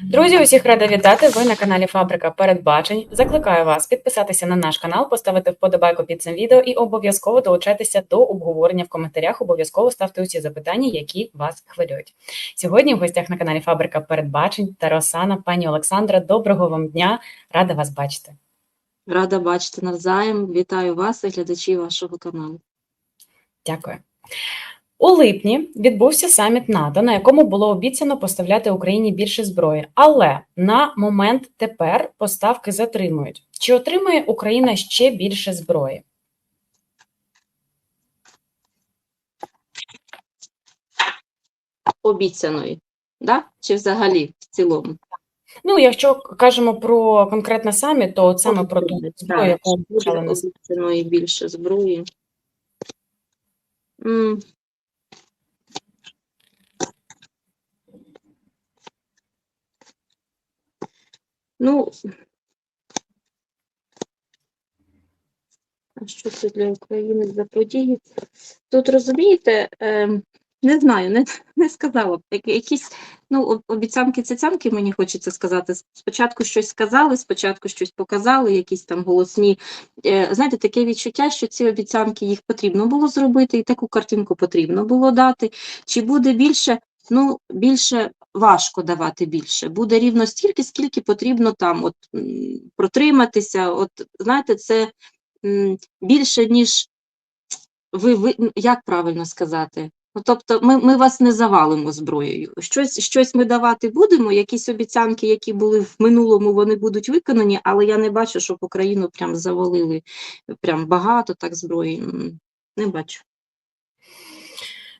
Друзі, усіх рада вітати. Ви на каналі Фабрика Передбачень. Закликаю вас підписатися на наш канал, поставити вподобайку під цим відео і обов'язково долучайтеся до обговорення в коментарях. Обов'язково ставте усі запитання, які вас хвилюють. Сьогодні в гостях на каналі Фабрика Передбачень та Росана, пані Олександра. Доброго вам дня! Рада вас бачити. Рада бачити навзаєм. Вітаю вас і глядачів вашого каналу. Дякую. У липні відбувся саміт НАТО, на якому було обіцяно поставляти Україні більше зброї, але на момент тепер поставки затримують. Чи отримає Україна ще більше зброї? Обіцяної, да? чи взагалі в цілому? Ну, якщо кажемо про конкретно саміт, то от саме про ту зброю, яку обіцяли обіцяної більше зброї. Ну, а що це для України за події? Тут розумієте, ем, не знаю, не, не сказала б. Які- Якісь ну, обіцянки цяцянки мені хочеться сказати. Спочатку щось сказали, спочатку щось показали, якісь там голосні. Е, Знаєте, таке відчуття, що ці обіцянки їх потрібно було зробити, і таку картинку потрібно було дати. Чи буде більше? Ну, більше важко давати більше. Буде рівно стільки, скільки потрібно там от, протриматися. От, знаєте, це більше, ніж ви, ви як правильно сказати? Ну, тобто ми, ми вас не завалимо зброєю. Щось, щось ми давати будемо, якісь обіцянки, які були в минулому, вони будуть виконані, але я не бачу, щоб Україну прям завалили прям багато так зброї. Не бачу.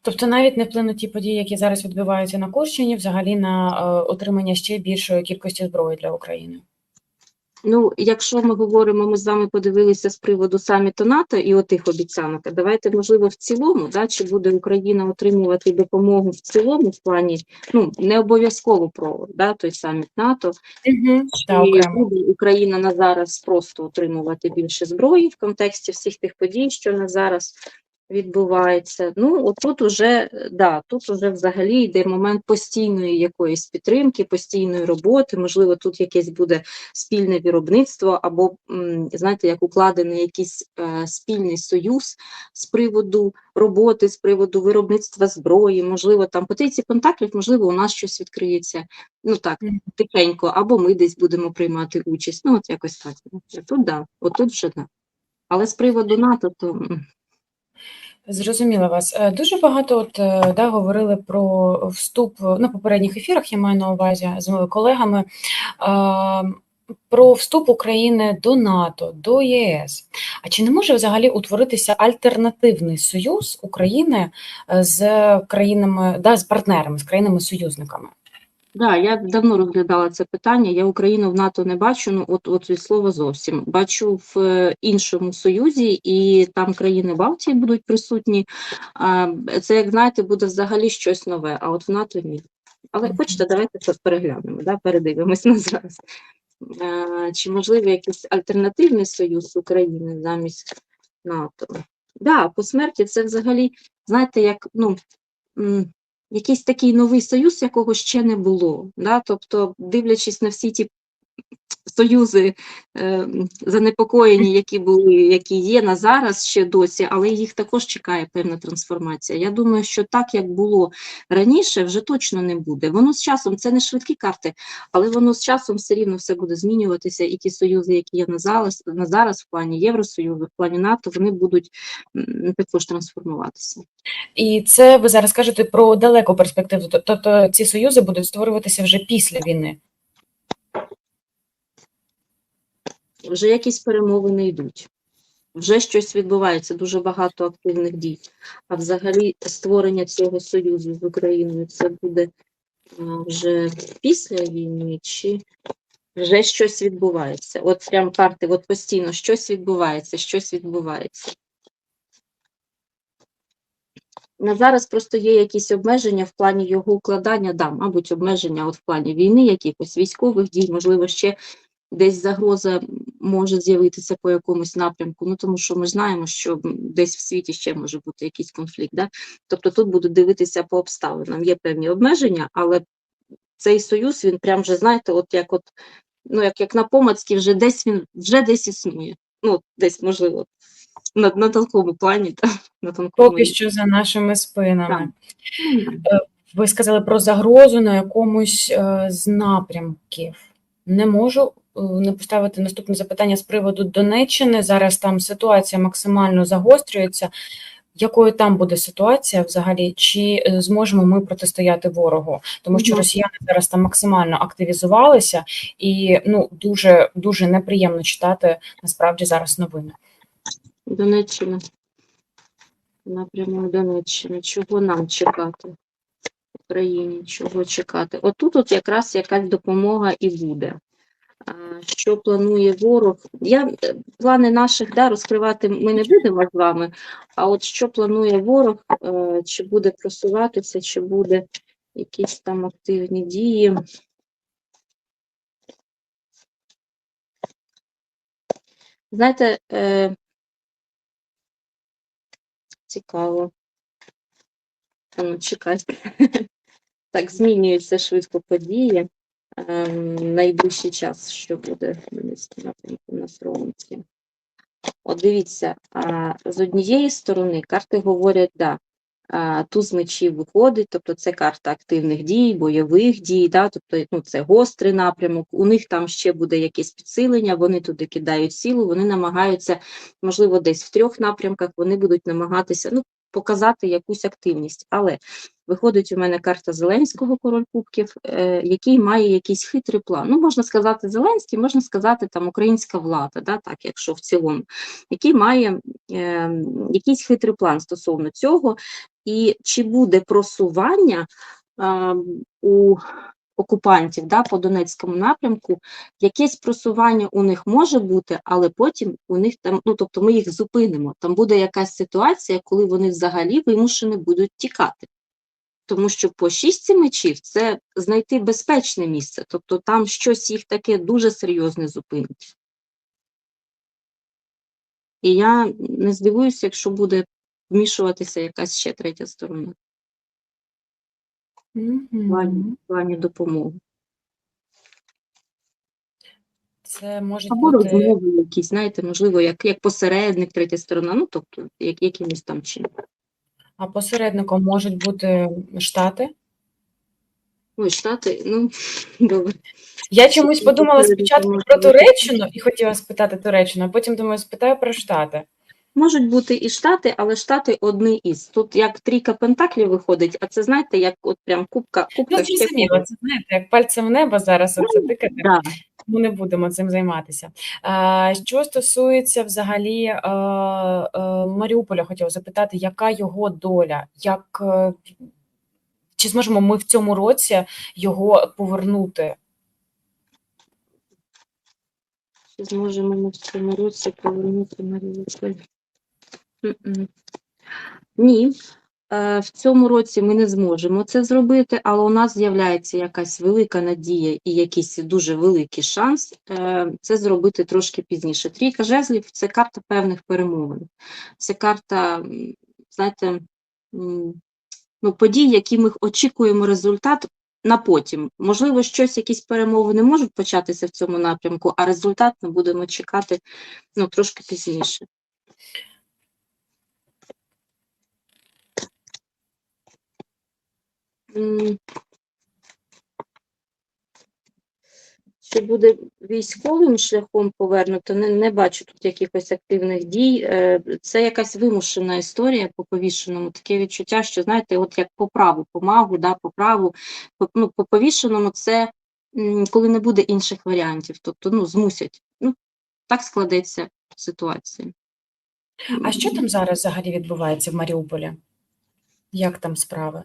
Тобто навіть не вплинуть ті події, які зараз відбуваються на Курщині, взагалі на е, отримання ще більшої кількості зброї для України. Ну, якщо ми говоримо, ми з вами подивилися з приводу саміту НАТО і отих обіцянок. Давайте, можливо, в цілому, да, чи буде Україна отримувати допомогу в цілому в плані, ну не обов'язково про да, той саміт НАТО. Угу. Чи буде Україна на зараз просто отримувати більше зброї в контексті всіх тих подій, що на зараз відбувається. Ну, отут уже, е, да, тут уже взагалі йде момент постійної якоїсь підтримки, постійної роботи. Можливо, тут якесь буде спільне виробництво, або, знаєте, як укладений якийсь е, спільний союз з приводу роботи, з приводу виробництва зброї. Можливо, там по трійці пентаклів, можливо, у нас щось відкриється. Ну так, тихенько, або ми десь будемо приймати участь. Ну, от якось так. Тут да, отут вже да. Але з приводу НАТО, то Зрозуміла вас. Е, Дуже багато от, е, да, говорили про вступ е, на попередніх ефірах, я маю на увазі з моїми колегами, про вступ України до НАТО, до ЄС. А чи не може взагалі утворитися альтернативний союз України з країнами, да, з партнерами, з країнами-союзниками? Да, я давно розглядала це питання. Я Україну в НАТО не бачу. Ну от от від слова зовсім бачу в е, іншому союзі, і там країни Балтії будуть присутні. Це як знаєте, буде взагалі щось нове. А от в НАТО ні. Але хочете, давайте це переглянемо, да, передивимось на зараз. Е, Чи можливий якийсь альтернативний союз України замість НАТО? Да, по смерті це взагалі, знаєте, як ну. Якийсь такий новий союз, якого ще не було. Да? Тобто, дивлячись на всі ті союзи е, занепокоєні, які були, які є на зараз ще досі, але їх також чекає певна трансформація. Я думаю, що так, як було раніше, вже точно не буде. Воно з часом, це не швидкі карти, але воно з часом все рівно все буде змінюватися, і ті союзи, які є на зараз, на зараз в плані Євросоюзу, в плані НАТО, вони будуть також трансформуватися. І це ви зараз кажете про далеку перспективу. Тобто ці союзи будуть створюватися вже після війни. Вже якісь перемовини йдуть. Вже щось відбувається, дуже багато активних дій. А взагалі створення цього союзу з Україною це буде вже після війни, чи вже щось відбувається? От прям карти, от постійно щось відбувається, щось відбувається. На зараз просто є якісь обмеження в плані його укладання, да, мабуть, обмеження от в плані війни, якихось військових дій, можливо, ще десь загроза може з'явитися по якомусь напрямку. Ну тому що ми знаємо, що десь в світі ще може бути якийсь конфлікт. Да? Тобто тут будуть дивитися по обставинам. Є певні обмеження, але цей союз, він прям вже, знаєте, от як от, ну, як, як на помацьки, вже десь він вже десь існує. Ну, десь, можливо, на, на тонкому плані, та, на тонкому. Поки що за нашими спинами. Так. Ви сказали про загрозу на якомусь е, з напрямків. Не можу е, не поставити наступне запитання з приводу Донеччини. Зараз там ситуація максимально загострюється. Якою там буде ситуація взагалі? Чи е, зможемо ми протистояти ворогу? Тому що росіяни зараз там максимально активізувалися, і ну дуже дуже неприємно читати насправді зараз новини. Донеччина. Напрямок Донеччини. Чого нам чекати? Україні, чого чекати? Отут от якраз якась допомога і буде. Що планує ворог? Я е, плани наших да, розкривати ми не будемо з вами. А от що планує ворог, е, чи буде просуватися, чи буде якісь там активні дії. Знаєте, е, цікаво. Ну, чекайте. Так, змінюються швидко події. Ем, найближчий час, що буде в Донецькому напрямку на фронті. От дивіться, з однієї сторони карти говорять, да, туз мечів виходить, тобто це карта активних дій, бойових дій, да, тобто ну, це гострий напрямок, у них там ще буде якесь підсилення, вони туди кидають силу, вони намагаються, можливо, десь в трьох напрямках вони будуть намагатися ну, показати якусь активність. Але виходить у мене карта Зеленського король кубків, е, який має якийсь хитрий план. Ну, можна сказати, Зеленський, можна сказати, там українська влада, да, так, якщо в цілому, який має е, якийсь хитрий план стосовно цього, і чи буде просування е, у окупантів да, по Донецькому напрямку, якесь просування у них може бути, але потім у них там, ну тобто ми їх зупинимо. Там буде якась ситуація, коли вони взагалі вимушені будуть тікати. Тому що по шістці мечів це знайти безпечне місце, тобто там щось їх таке дуже серйозне зупинить. І я не здивуюся, якщо буде вмішуватися якась ще третя сторона в плані, в плані допомоги. Це може Або бути розмови якісь, знаєте, можливо, як, як посередник, третя сторона, ну тобто як, якимось там чином. а посередником можуть бути Штати. Ой, Штати, ну добре. Я чомусь подумала спочатку про? Туреччину і хотіла спитати Туреччину, а потім думаю, спитаю про Штати. Можуть бути і Штати, але Штати одні із. Тут як трійка пентаклів виходить, а це знаєте, як от прям кубка, кубка Ну, зрозуміло, це знаєте, як пальцем в небо зараз оце тикати. Да. Ми не будемо цим займатися. Що стосується взагалі е, е, Маріуполя, хотіла запитати, яка його доля? Як, е, чи зможемо ми в цьому році його повернути? Чи зможемо ми в цьому році повернути Маріуполь? Ні. Е, В цьому році ми не зможемо це зробити, але у нас з'являється якась велика надія і якийсь дуже великий шанс е, це зробити трошки пізніше. Трійка жезлів це карта певних перемовин. Це карта, знаєте, ну, подій, які ми очікуємо результат на потім. Можливо, щось, якісь перемовини можуть початися в цьому напрямку, а результат ми будемо чекати ну, трошки пізніше. Чи буде військовим шляхом повернуто, не, не бачу тут якихось активних дій. Е, Це якась вимушена історія по повішеному. Таке відчуття, що знаєте, от як по праву, по магу, да, по праву, по, ну, по повішеному це коли не буде інших варіантів, тобто ну, змусять. Ну, так складеться ситуація. А що там зараз взагалі відбувається в Маріуполі? Як там справи?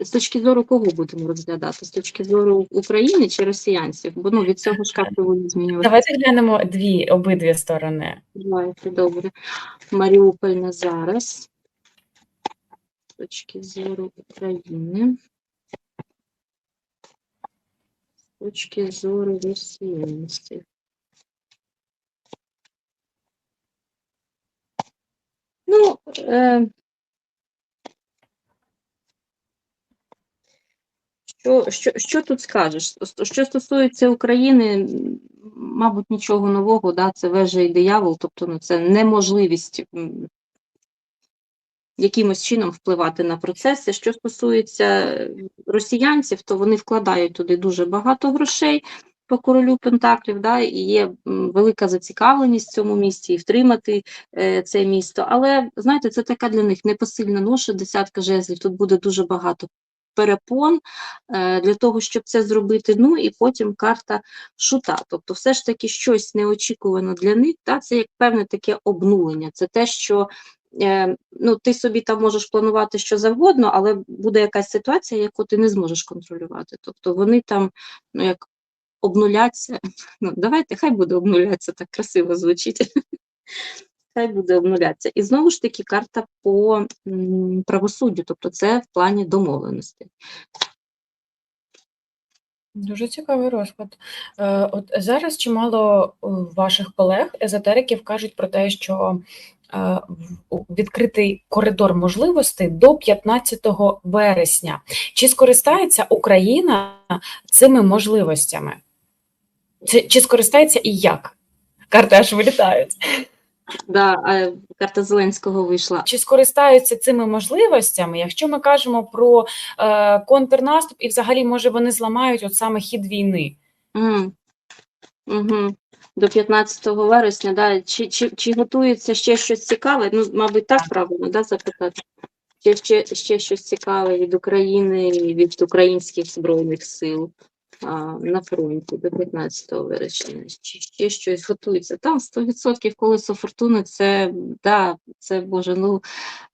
З точки зору кого будемо розглядати? З точки зору України чи росіянців? Бо ну, від цього карти будуть змінювати. Давайте глянемо дві обидві сторони. Давайте, добре. Маріуполь на зараз. З точки зору України. З точки зору росіянців. Ну, е, Що, що, що тут скажеш? Що стосується України, мабуть, нічого нового, да, це вежа і диявол, тобто ну, це неможливість якимось чином впливати на процеси. Що стосується росіянців, то вони вкладають туди дуже багато грошей по королю Пентаклів, да, і є велика зацікавленість в цьому місті і втримати е, це місто. Але знаєте, це така для них непосильна ноша, десятка жезлів. Тут буде дуже багато перепон е, для того, щоб це зробити. Ну і потім карта шута. Тобто, все ж таки щось неочікувано для них. Та це як певне таке обнулення. Це те, що е, ну, ти собі там можеш планувати що завгодно, але буде якась ситуація, яку ти не зможеш контролювати. Тобто вони там, ну як обнуляться. Ну, давайте, хай буде обнуляться, так красиво звучить. Хай буде обнуляться. І знову ж таки, карта по правосуддю, тобто це в плані домовленостей. Дуже цікавий розклад. Е, От зараз чимало е, ваших колег, езотериків, кажуть про те, що е, відкритий коридор можливостей до 15 вересня. Чи скористається Україна цими можливостями? Чи, чи скористається і як? Карти аж вилітають. Да, карта Зеленського вийшла. Чи скористаються цими можливостями, якщо ми кажемо про е, контрнаступ, і взагалі, може, вони зламають от саме хід війни? Угу. Угу. До 15 вересня, да. чи, чи, чи готується ще щось цікаве? Ну, мабуть, так правильно да, запитати. Чи ще, ще щось цікаве від України від українських збройних сил на фронті до 15 вересня? Чи ще щось готується? Там 100% колесо фортуни це, да, це Боже, ну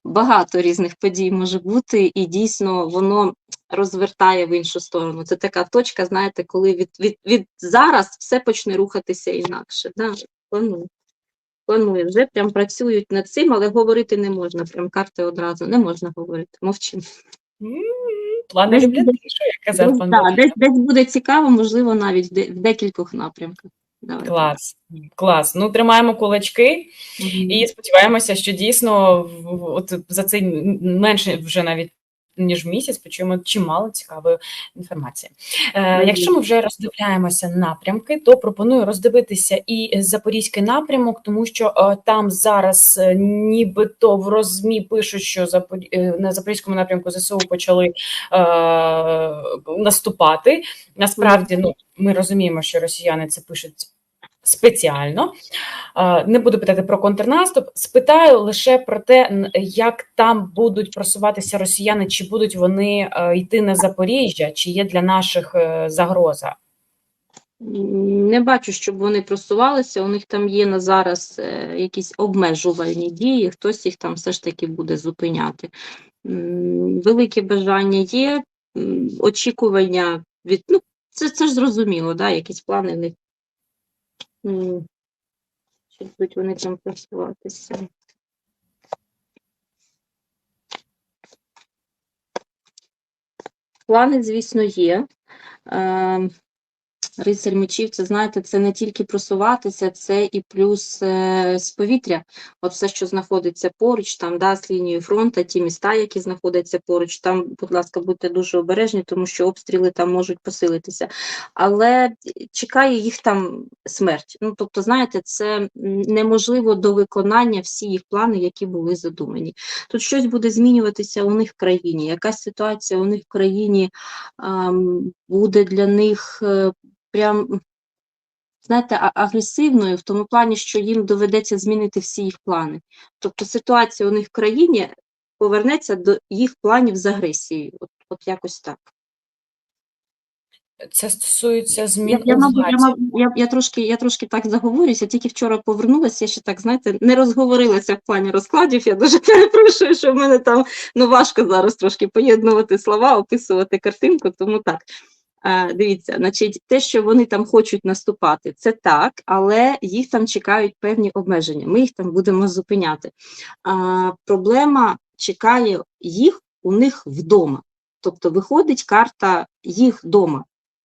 багато різних подій може бути, і дійсно воно розвертає в іншу сторону. Це така точка, знаєте, коли від, від, від зараз все почне рухатися інакше. Да? Планую. Вже прям працюють над цим, але говорити не можна. Прям карти одразу не можна говорити. Мовчимо. Плани Десь люблять буде- тишу, як казав пан да, десь, десь буде цікаво, можливо, навіть в, де, в декількох напрямках. Давай. Клас, клас. Ну, тримаємо кулачки Мгм. і сподіваємося, що дійсно от за цей менше вже навіть ніж місяць почуємо чимало цікавої інформації. Е, якщо ми вже роздивляємося напрямки, то пропоную роздивитися і запорізький напрямок, тому що е, там зараз е, нібито в розмі пишуть, що е, на запорізькому напрямку ЗСУ почали е, наступати. Насправді, ну ми розуміємо, що росіяни це пишуть спеціально. Не буду питати про контрнаступ. Спитаю лише про те, як там будуть просуватися росіяни, чи будуть вони е, йти на Запоріжжя, чи є для наших е, загроза. Не бачу, щоб вони просувалися. У них там є на зараз е, якісь обмежувальні дії, хтось їх там все ж таки буде зупиняти. Велике бажання є, очікування від. Ну, це, це ж зрозуміло, да, якісь плани в них. Будуть вони там просуватися? Плани, звісно, є. Рицарь мечів, це знаєте, це не тільки просуватися, це і плюс е, з повітря. От все, що знаходиться поруч, там да, з лінією фронту, ті міста, які знаходяться поруч, там, будь ласка, будьте дуже обережні, тому що обстріли там можуть посилитися. Але чекає їх там смерть. Ну, тобто, знаєте, це неможливо до виконання всі їх плани, які були задумані. Тут щось буде змінюватися у них в країні, якась ситуація у них в країні буде для них е, прям, знаєте, агресивною в тому плані, що їм доведеться змінити всі їх плани. Тобто ситуація у них в країні повернеться до їх планів з агресією. От, от якось так. Це стосується Я, змін я, мабуть, я, я, я, трошки, я трошки так заговорюся, тільки вчора повернулася, я ще так, знаєте, не розговорилася в плані розкладів. Я дуже перепрошую, що в мене там ну, важко зараз трошки поєднувати слова, описувати картинку, тому так. А, дивіться, значить, те, що вони там хочуть наступати, це так, але їх там чекають певні обмеження. Ми їх там будемо зупиняти. А, проблема чекає їх у них вдома. Тобто виходить карта їх вдома.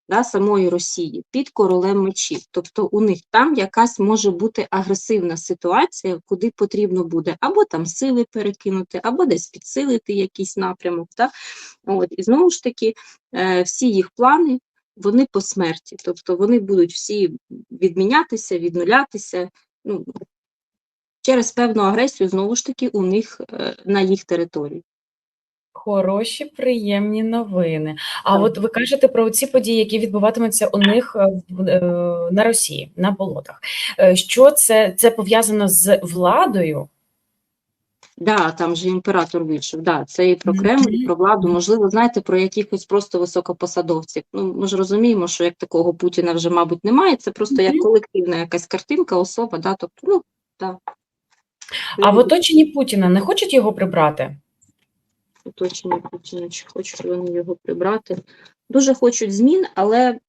Да, самої Росії під королем мечів. Тобто у них там якась може бути агресивна ситуація, куди потрібно буде або там сили перекинути, або десь підсилити якийсь напрямок. Да? От, і знову ж таки, е, всі їх плани вони по смерті, тобто вони будуть всі відмінятися, віднулятися. Ну, через певну агресію, знову ж таки, у них е, на їх території. Хороші, приємні новини. А Так. от ви кажете про ці події, які відбуватимуться у них е, е, на Росії, на болотах. Е, Що це? Це пов'язано з владою? Да, там же імператор вийшов. Да, це і про Кремль, і про владу. Можливо, знаєте, про якихось просто високопосадовців. Ну, ми ж розуміємо, що як такого Путіна вже, мабуть, немає. Це просто як колективна якась картинка, особа, да, тобто, ну, да. А в оточенні Путіна не хочуть його прибрати? Оточення Путіна, чи хочуть вони його прибрати. Дуже хочуть змін, але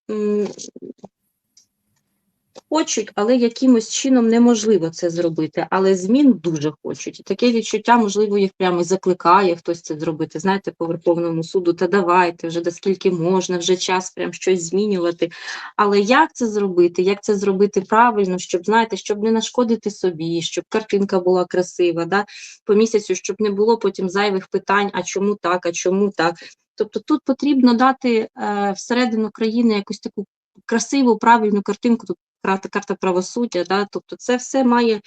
хочуть, але якимось чином неможливо це зробити. Але змін дуже хочуть. І таке відчуття, можливо, їх прямо закликає хтось це зробити. Знаєте, по Верховному суду, та давайте вже до скільки можна, вже час прям щось змінювати. Але як це зробити? Як це зробити правильно, щоб знаєте, щоб не нашкодити собі, щоб картинка була красива, да? по місяцю, щоб не було потім зайвих питань, а чому так, а чому так. Тобто тут потрібно дати е, всередину країни якусь таку красиву, правильну картинку, тут карта, правосуддя, да? тобто це все має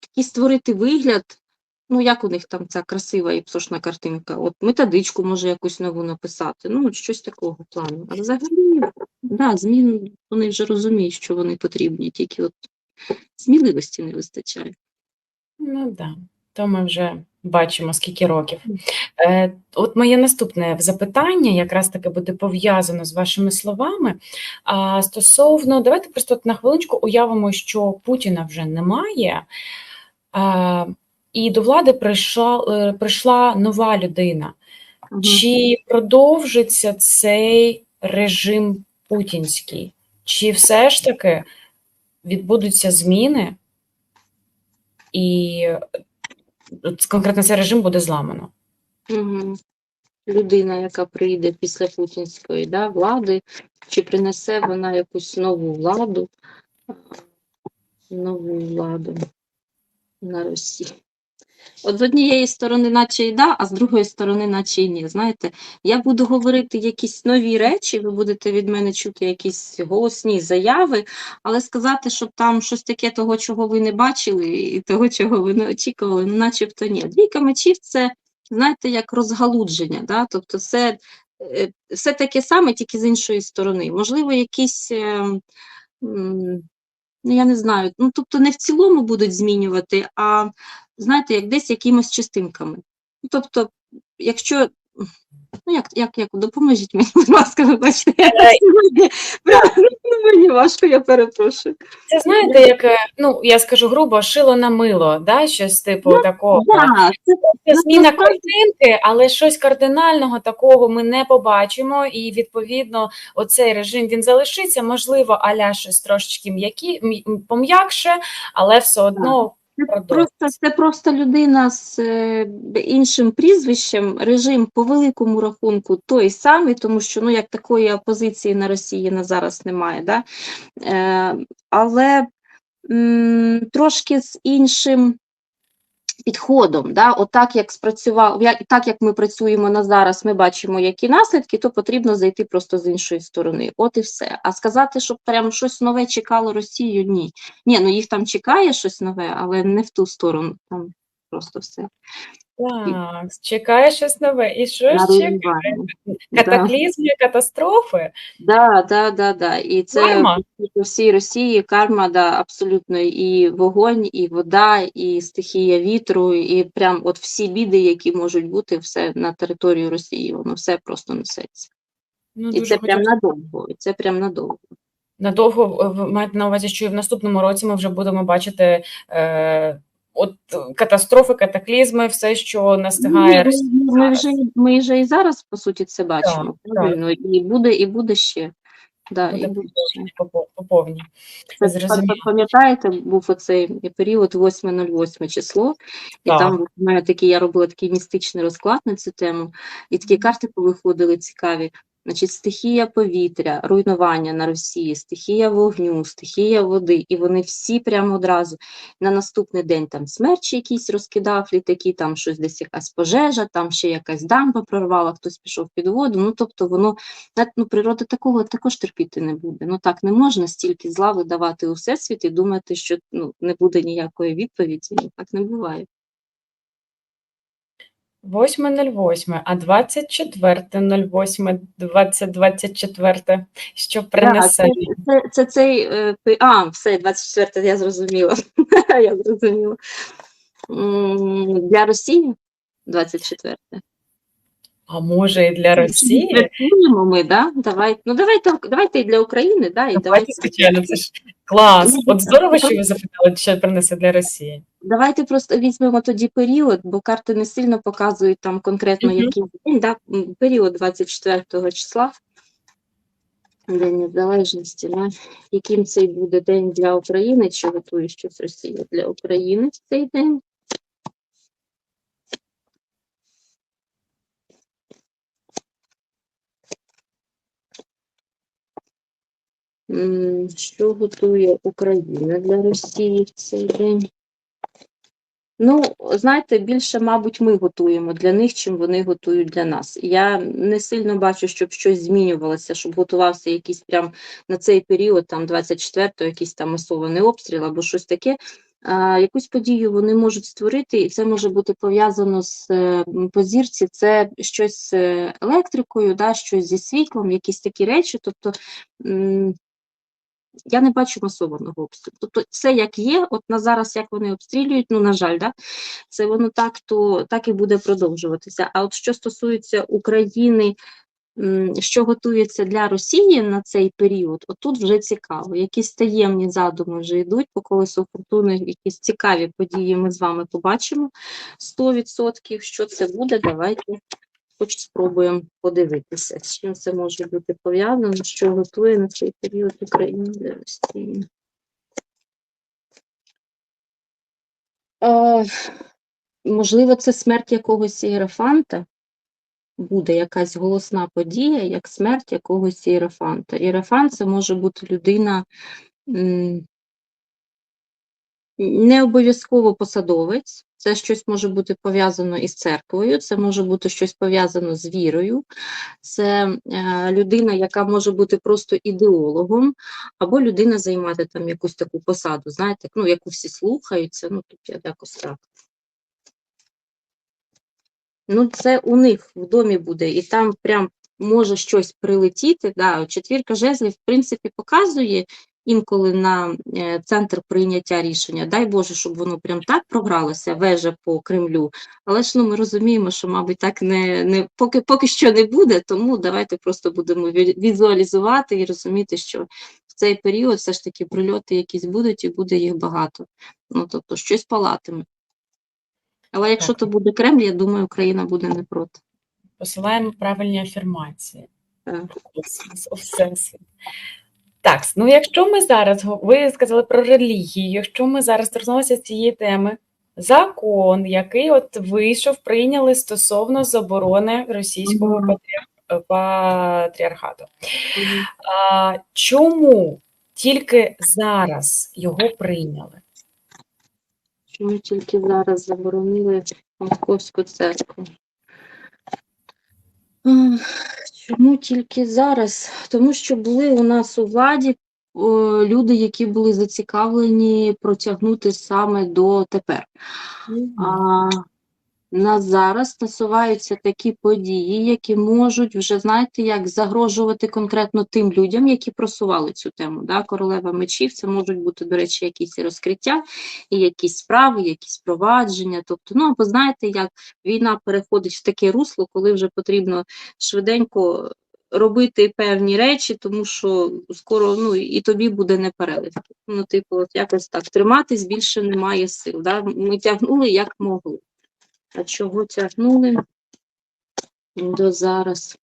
такий створити вигляд, ну як у них там ця красива і псошна картинка, от методичку може якусь нову написати, ну щось такого плану. А взагалі, да, змін вони вже розуміють, що вони потрібні, тільки от сміливості не вистачає. Ну так, да. то ми вже бачимо скільки років. Е, От моє наступне запитання якраз таки буде пов'язано з вашими словами. А стосовно, давайте просто на хвилиночку уявимо, що Путіна вже немає, і до влади прийшла, е, прийшла нова людина. Мгм. Чи продовжиться цей режим путінський? Чи все ж таки відбудуться зміни, і конкретно цей режим буде зламано? Угу. Людина, яка прийде після путінської да, влади, чи принесе вона якусь нову владу, нову владу на Росії. От з однієї сторони, наче і да, а з другої сторони, наче і ні. Знаєте, я буду говорити якісь нові речі, ви будете від мене чути якісь голосні заяви, але сказати, щоб там щось таке того, чого ви не бачили, і того, чого ви не очікували, ну начебто ні. Двійка мечів це, знаєте, як розгалудження, да? тобто це е, все таке саме, тільки з іншої сторони. Можливо, якісь. е, Ну, я не знаю, ну тобто не в цілому будуть змінювати, а знаєте, як десь якимось частинками. Ну, тобто, якщо, ну як, як, як, допоможіть мені, будь ласка, ви бачите, я Е, сьогодні ну, мені важко, я перепрошую. Це знаєте, як е, ну я скажу грубо, шило на мило, да? щось типу такого. Да, це зміна картинки, але щось кардинального такого ми не побачимо, і відповідно оцей режим він залишиться. Можливо, аля щось трошечки м'які пом'якше, але все одно. Просто, це просто людина з е, іншим прізвищем, режим по великому рахунку той самий, тому що ну, як такої опозиції на Росії на зараз немає. Да? Е, але м, трошки з іншим підходом. Да? Отак, як спрацював, як, так як ми працюємо на зараз, ми бачимо, які наслідки, то потрібно зайти просто з іншої сторони. От і все. А сказати, щоб прям щось нове чекало Росію, ні. Ні, ну їх там чекає щось нове, але не в ту сторону. Там просто все. Так, чекає щось нове. І що ж чекає? руйнування. Да. Катаклізми, катастрофи. Да, да, да, да. І це Карма. по всій Росії карма, да, абсолютно і вогонь, і вода, і стихія вітру, і прям от всі біди, які можуть бути, все на територію Росії, воно все просто несеться. Ну, І це прям надовго, і це прям надовго. надовго маєте на увазі, що і в наступному році ми вже будемо бачити е, от катастрофи, катаклізми, все, що настигає Ми, ми, вже, ми вже і зараз, по суті, це бачимо. так. правильно? І буде, і буде ще. Да, Буде і буде ще. по, по, по повній. Це, Пам'ятаєте, був оцей період 8.08 число, і Так. там у мене такий, я робила такий містичний розклад на цю тему, і такі карти повиходили цікаві. Значить, стихія повітря, руйнування на Росії, стихія вогню, стихія води, і вони всі прямо одразу на наступний день там смерчі якісь розкидав літаки, там щось десь якась пожежа, там ще якась дамба прорвала, хтось пішов під воду. Ну тобто воно ну, природа такого також терпіти не буде. Ну так не можна стільки зла видавати у всесвіт і думати, що ну не буде ніякої відповіді. Ну, так не буває. 8.08, а 24.08, 2024, що принесе це, це, це цей е, а, все, 24 я зрозуміла. я зрозуміла. Для Росії 24. А може і для Росії? Святкуємо ми, да? Давай, ну давайте, давайте і для України, да, і Давайте, давайте, звичайно, це ж клас. От здорово, що ви запитали, що принесе для Росії. давайте просто візьмемо тоді період, бо карти не сильно показують там конкретно Мгм. який день, да? період 24 числа. День Незалежності, да? яким цей буде день для України, чи готує щось Росія для України в цей день? Що готує Україна для Росії в цей день? Ну, знаєте, більше, мабуть, ми готуємо для них, чим вони готують для нас. Я не сильно бачу, щоб щось змінювалося, щоб готувався якийсь прям на цей період, там 24-го, якийсь там масований обстріл або щось таке. Якусь подію вони можуть створити, і це може бути пов'язано з е, м, по зірці, це щось з е, електрикою, да, щось зі світлом, якісь такі речі. Тобто я не бачу масованого обстрілу. Тобто, все як є, от на зараз, як вони обстрілюють, ну на жаль, да, це воно так, то так і буде продовжуватися. А от що стосується України, що готується для Росії на цей період, от тут вже цікаво. Якісь таємні задуми вже йдуть по колесу фортуни, якісь цікаві події ми з вами побачимо 100%. Що це буде? Давайте хоч спробуємо подивитися, з чим це може бути пов'язано, що готує на цей період Україна для Росії. Е, можливо, це смерть якогось ієрофанта. Буде якась голосна подія, як смерть якогось ієрофанта. Ієрофант це може бути людина не обов'язково посадовець, це щось може бути пов'язано із церквою, це може бути щось пов'язано з вірою, це е, людина, яка може бути просто ідеологом, або людина займати там якусь таку посаду, знаєте, ну, яку всі слухаються, ну, тут я якось так. Ну, це у них в домі буде, і там прям може щось прилетіти. Да. Четвірка жезлів, в принципі, показує інколи на е, центр прийняття рішення. Дай Боже, щоб воно прям так програлося, вежа по Кремлю. Але ж ну, ми розуміємо, що, мабуть, так не, не поки, поки що не буде, тому давайте просто будемо візуалізувати і розуміти, що в цей період все ж таки прильоти якісь будуть, і буде їх багато. Ну, тобто, щось палатиме. Але якщо Так. то буде Кремль, я думаю, Україна буде не проти. Посилаємо правильні афірмації. Так. У всесвіт. Так, ну якщо ми зараз, ви сказали про релігію, якщо ми зараз торкнулися цієї теми, закон, який от вийшов, прийняли стосовно заборони російського патріархату. А, чому тільки зараз його прийняли? Чому тільки зараз заборонили Московську церкву? Чому тільки зараз? Тому що були у нас у владі о, люди, які були зацікавлені протягнути саме до тепер. А на зараз насуваються такі події, які можуть вже, знаєте, як загрожувати конкретно тим людям, які просували цю тему. Да? Королева мечів, це можуть бути, до речі, якісь розкриття, і якісь справи, якісь провадження. Тобто, ну або знаєте, як війна переходить в таке русло, коли вже потрібно швиденько робити певні речі, тому що скоро ну і тобі буде непереливки. Ну, типу, якось так триматись більше немає сил. Да? Ми тягнули як могли. А чого тягнули до зараз?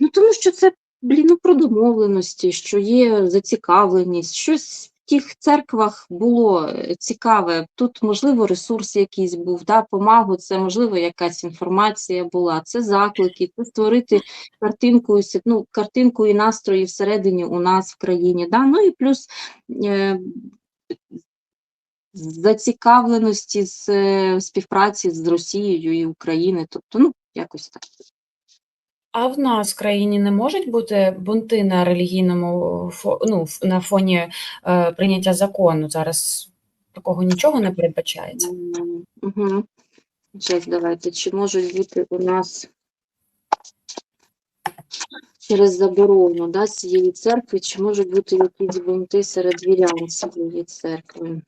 Ну, тому що це, блін, ну, про домовленості, що є зацікавленість, щось В тих церквах було цікаве, тут, можливо, ресурс якийсь був, да, помагу, це, можливо, якась інформація була, це заклики, це створити картинку, ну, картинку і настрої всередині у нас в країні. Да? Ну і плюс е, зацікавленості з е, співпраці з Росією і Україною, тобто, ну, якось так. А в нас в країні не можуть бути бунти на релігійному ну, на фоні е, прийняття закону. Зараз такого нічого не передбачається. Угу. Зараз давайте, чи можуть бути у нас через заборону да, цієї церкви, чи можуть бути якісь бунти серед вірян цієї церкви?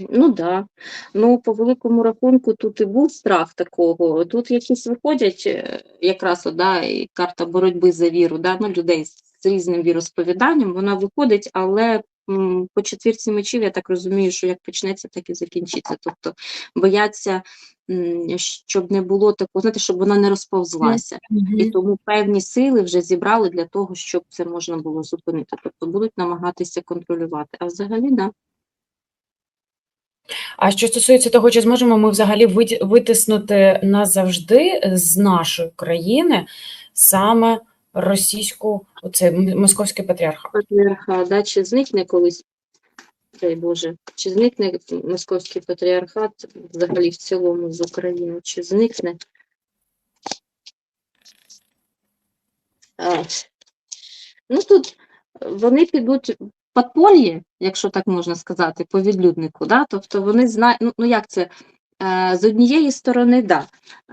Ну так. Да. Ну, по великому рахунку, тут і був страх такого. Тут якісь виходять, е, якраз да, і карта боротьби за віру, да, ну, людей з різним віросповіданням, вона виходить, але м, по четвірці мечів, я так розумію, що як почнеться, так і закінчиться. Тобто бояться, м, щоб не було такого, знаєте, щоб вона не розповзлася. І тому певні сили вже зібрали для того, щоб це можна було зупинити. Тобто будуть намагатися контролювати. А взагалі, да. А що стосується того, чи зможемо ми взагалі витиснути назавжди з нашої країни саме російську, оце московський патріархат? патріархат, да, чи зникне колись, дай Боже, чи зникне московський патріархат взагалі в цілому з України, чи зникне? А, ну тут вони підуть подпольє, якщо так можна сказати, по відлюднику, да? тобто вони знають, ну, ну як це, Е, з однієї сторони, да.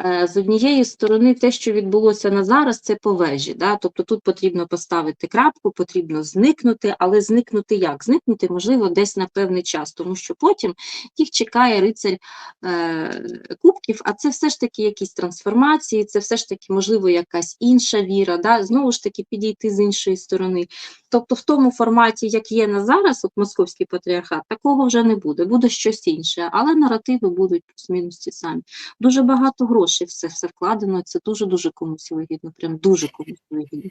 Е, З однієї сторони, те, що відбулося на зараз, це по вежі. Да? Тобто тут потрібно поставити крапку, потрібно зникнути, але зникнути як? Зникнути, можливо, десь на певний час, тому що потім їх чекає рицарь е, кубків, а це все ж таки якісь трансформації, це все ж таки, можливо, якась інша віра, да? знову ж таки, підійти з іншої сторони. Тобто, в тому форматі, як є на зараз, от московський патріархат, такого вже не буде, буде щось інше, але наративи будуть плюс-мінус ті самі. Дуже багато грошей все, все вкладено, це дуже-дуже комусь вигідно, прям дуже комусь вигідно.